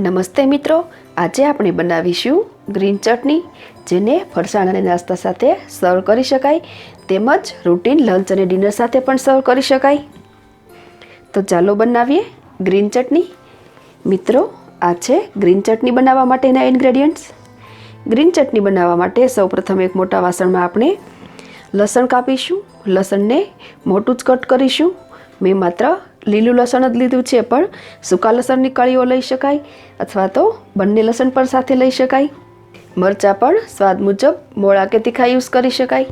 નમસ્તે મિત્રો, આજે આપણે બનાવીશું ગ્રીન ચટણી, જેને ફરસાણ અને નાસ્તા સાથે સર્વ કરી શકાય, તેમજ રૂટીન લંચ અને ડિનર સાથે પણ સર્વ કરી શકાય. તો ચાલો બનાવીએ ગ્રીન ચટણી. મિત્રો, આ છે ગ્રીન ચટણી બનાવવા માટેના ઇન્ગ્રેડિયન્ટ્સ. ગ્રીન ચટણી બનાવવા માટે સૌપ્રથમ એક મોટા વાસણમાં આપણે લસણ કાપીશું. લસણને મોટું જ કટ કરીશું. મેં માત્ર લીલું લસણ જ લીધું છે, પણ સૂકા લસણની કળીઓ લઈ શકાય અથવા તો બંને લસણ પણ સાથે લઈ શકાય. મરચાં પણ સ્વાદ મુજબ મોળા કે તીખા યુઝ કરી શકાય.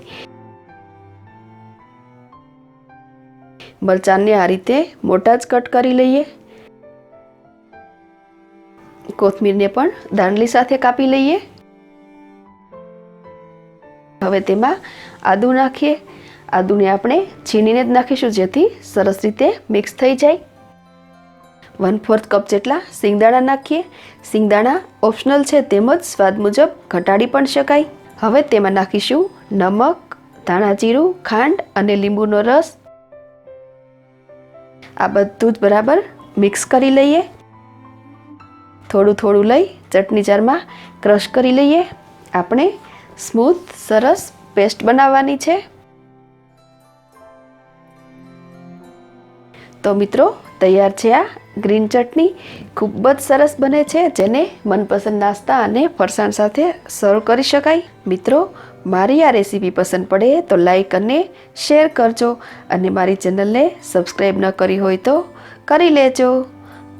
મરચાંને આ રીતે મોટા જ કટ કરી લઈએ. કોથમીરને પણ દાંડલી સાથે કાપી લઈએ. હવે તેમાં આદુ નાખીએ. આદુને આપણે છીણીને જ નાખીશું જેથી સરસ રીતે મિક્સ થઈ જાય. વન ફોર્થ કપ જેટલા સિંગદાણા નાખીએ. સિંગદાણા ઓપ્શનલ છે તેમજ સ્વાદ મુજબ ઘટાડી પણ શકાય. હવે તેમાં નાખીશું નમક, ધાણા જીરું, ખાંડ અને લીંબુનો રસ. આ બધું જ બરાબર મિક્સ કરી લઈએ. થોડું થોડું લઈ ચટણી જારમાં ક્રશ કરી લઈએ. આપણે સ્મૂથ સરસ પેસ્ટ બનાવવાની છે. તો મિત્રો, તૈયાર છે આ ગ્રીન ચટણી. ખૂબ જ સરસ બને છે, જેને મનપસંદ નાસ્તા અને ફરસાણ સાથે સર્વ કરી શકાય. મિત્રો, મારી આ રેસીપી પસંદ પડે તો લાઈક અને શેર કરજો અને મારી ચેનલને સબસ્ક્રાઈબ ન કરી હોય તો કરી લેજો.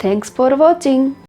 Thanks for watching.